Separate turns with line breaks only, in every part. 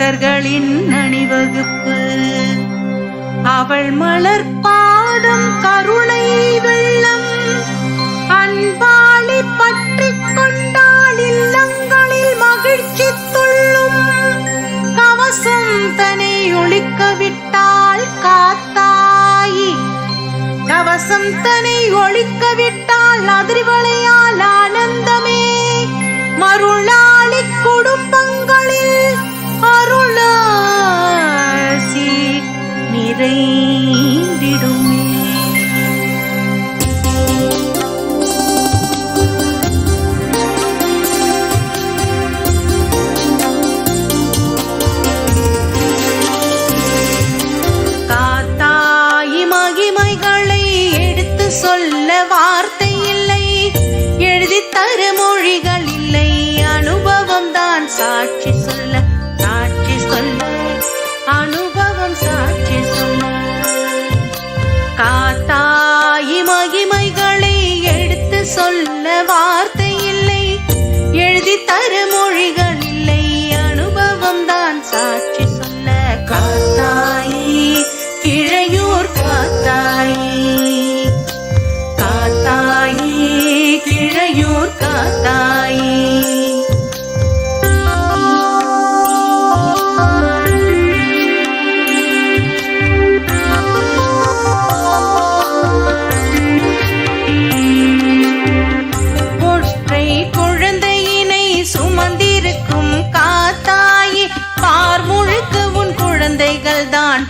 பக்தர்களின் அணிவகுப்பு அவள் மலர் பாதம் கருணை வெள்ளம். அன்பாளி பற்றி கொண்டால் இல்லங்களில் மகிழ்ச்சி துள்ளும். கவசம் தனை ஒழிக்கவிட்டால் காத்தாயி. கவசம் தனை ஒழிக்கவிட்டால் அதிர்வலையால் ஆனந்தமே. மருளா rain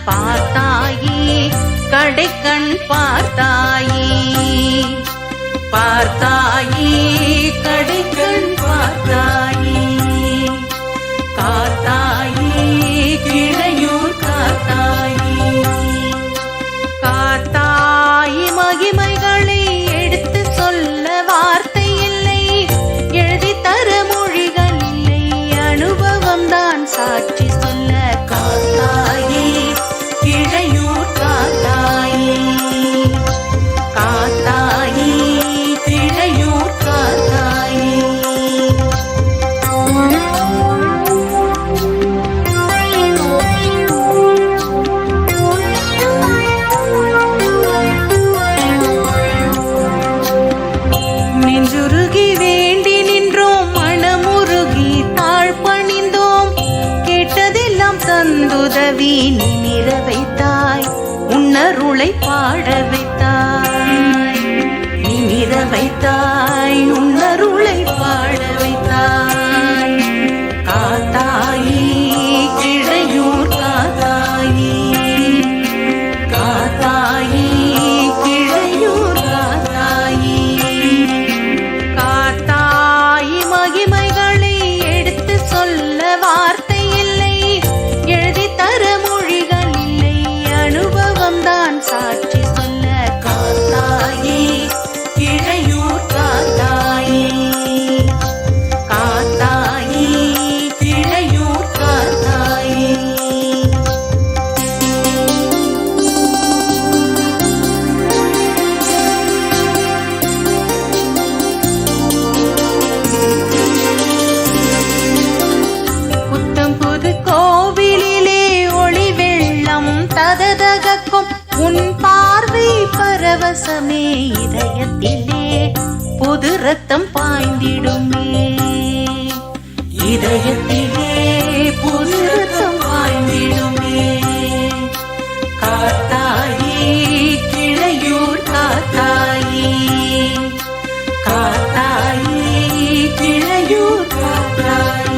பார்த்தாயே கடைக்கண் பார்த்தாயே. பார்த்தாயே தததகக்கும் உன் பார்வை பரவசமே இதயத்திலே புது ரத்தம் பாய்ந்திடுமே. இதயத்திலே புது ரத்தம் பாய்ந்திடுமே. காத்தாயி கிளையூர் காத்தாயி. காத்தாயி கிளையூர் காத்தாயி.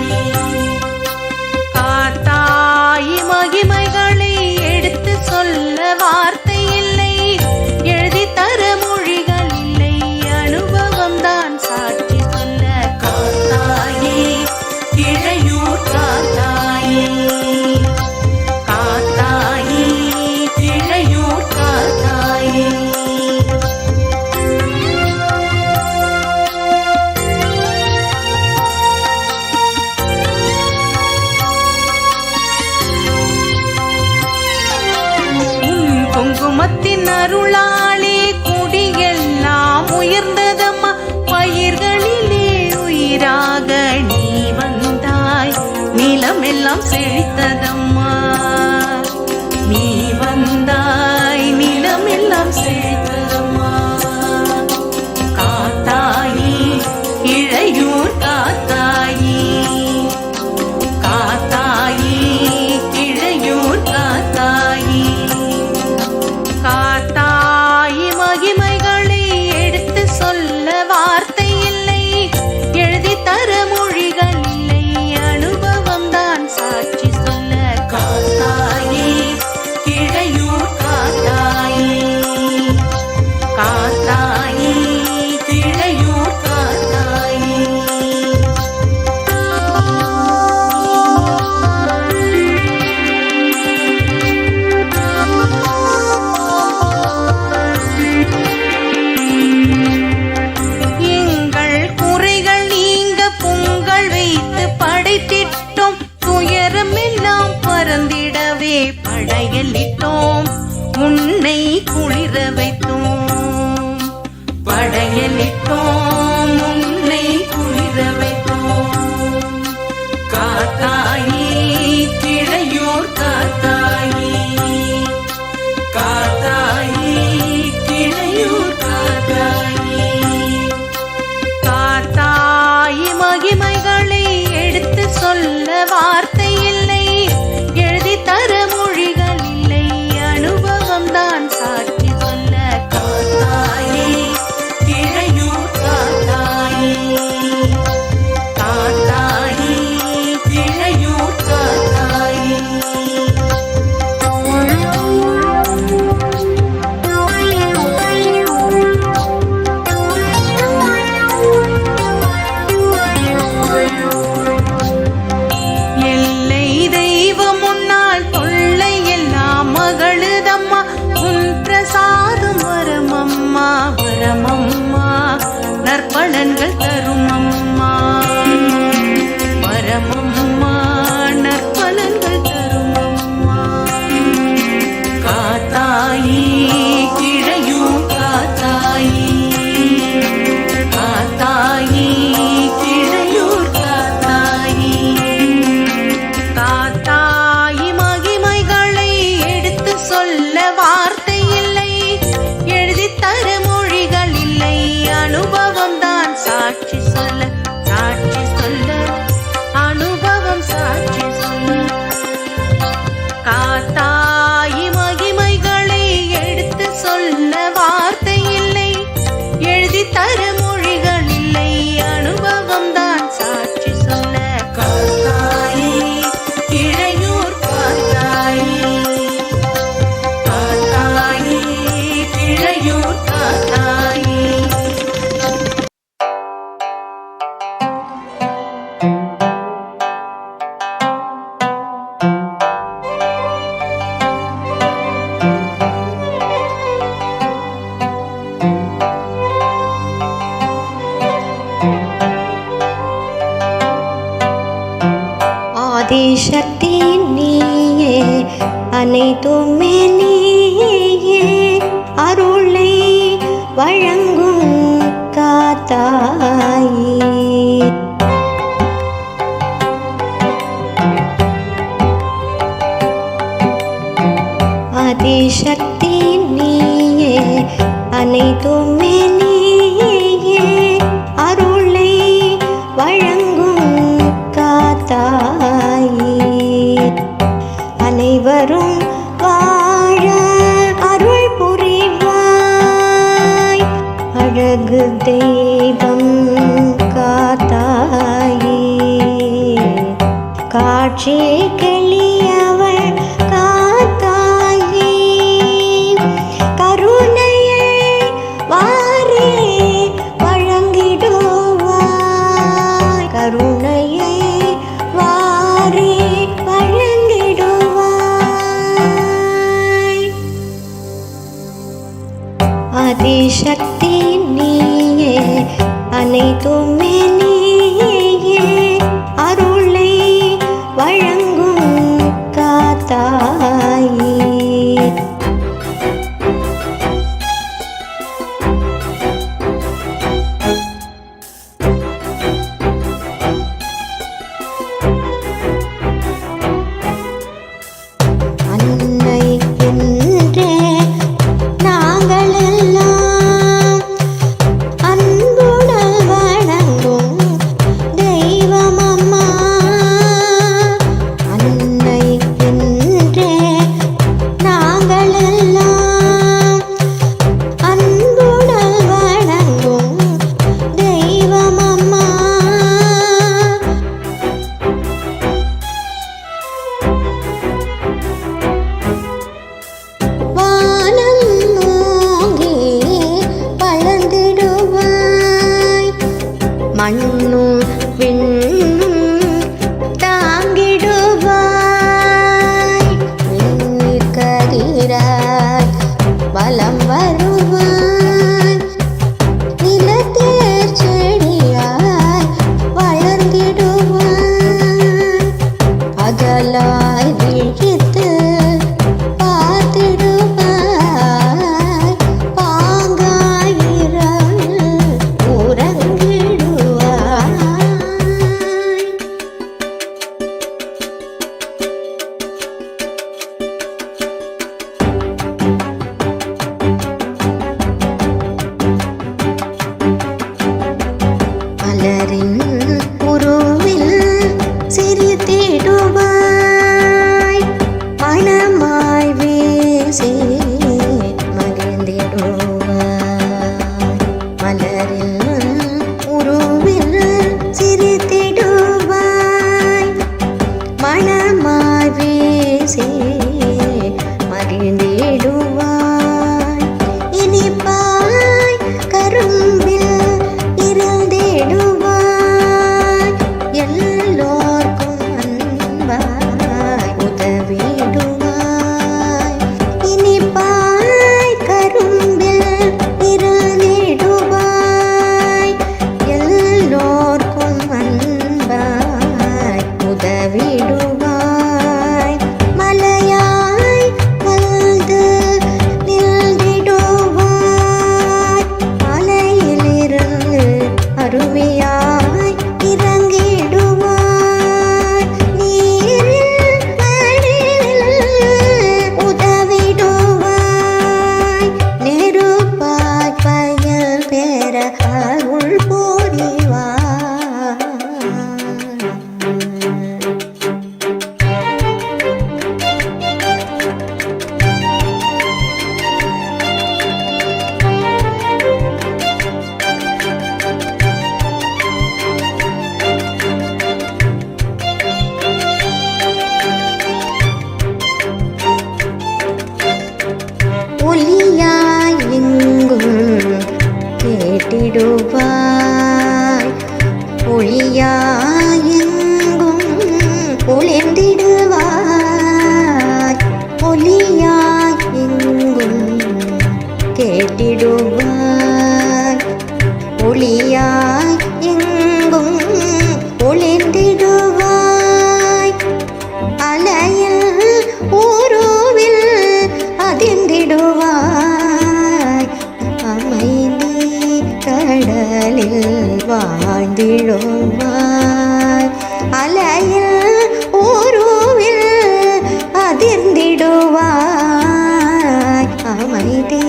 ஆழ்ந்திடுவாய் அலையில் ஊருவில் அதிர்ந்திடுவாய். அமைதி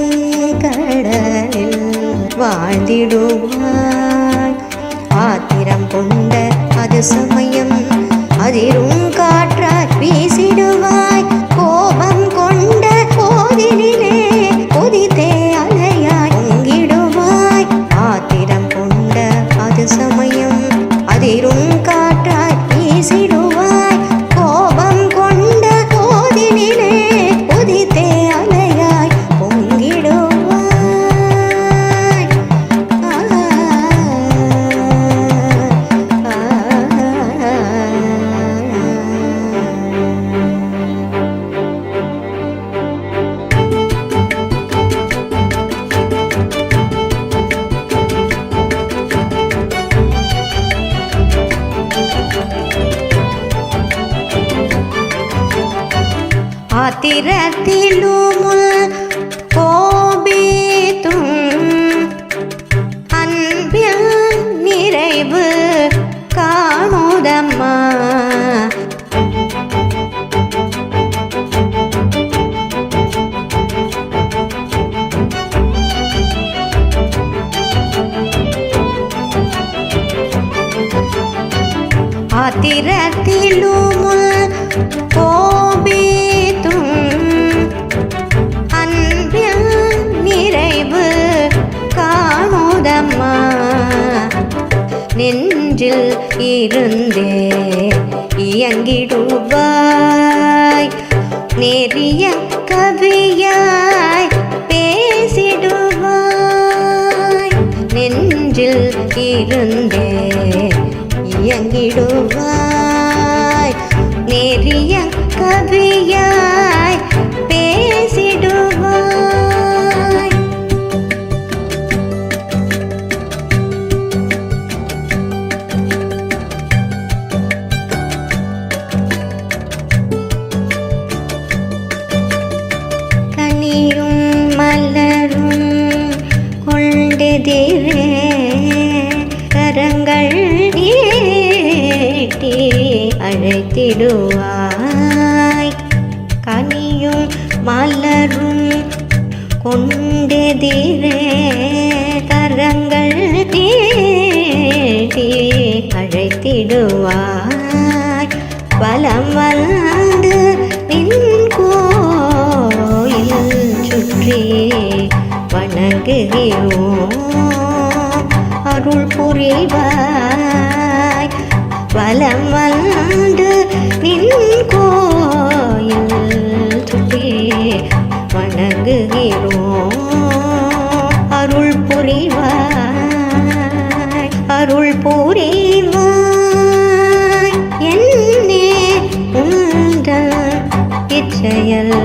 கடலில் வாழ்ந்திடுவாய். ஆத்திரம் கொண்ட அது சமயம் அதிரும் இருந்தே இயங்கிடுவாய். நெறிய கவியாய் பேசிடுவாய். நெஞ்சில் இருந்தே இயங்கிடுவாய். நெறிய கவியாய் கொடுத்திடுவாய் கனியும் மலரும் கொண்டெதிரே கரங்கள் தேடி அழைத்திடுவாய். பலம் வந்து நின் கோயில் சுற்றி வணங்குகிறோம். அருள் புரிவாய். வலம் வந்து நின் கோயில் சுட்டி வணங்குகிறோம். அருள் புரிவாய் அருள் புரிவாய். என்னே உங்கள் இச்செயல்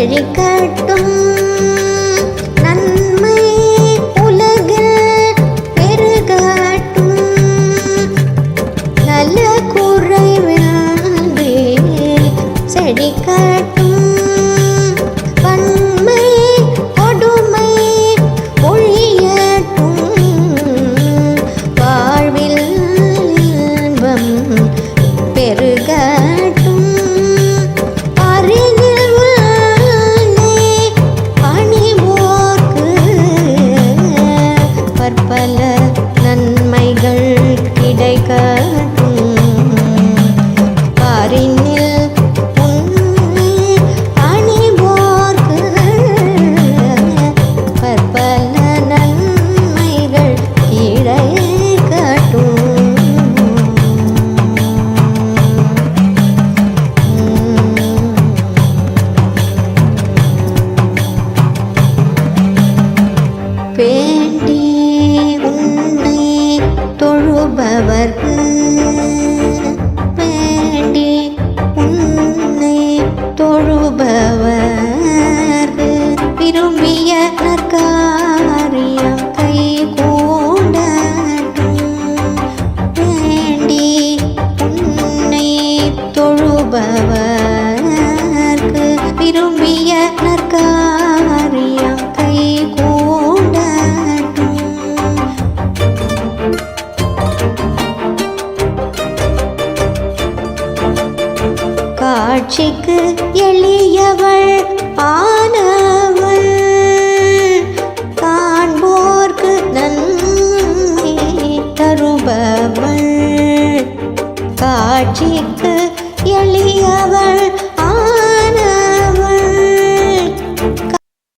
കരികാട്ടും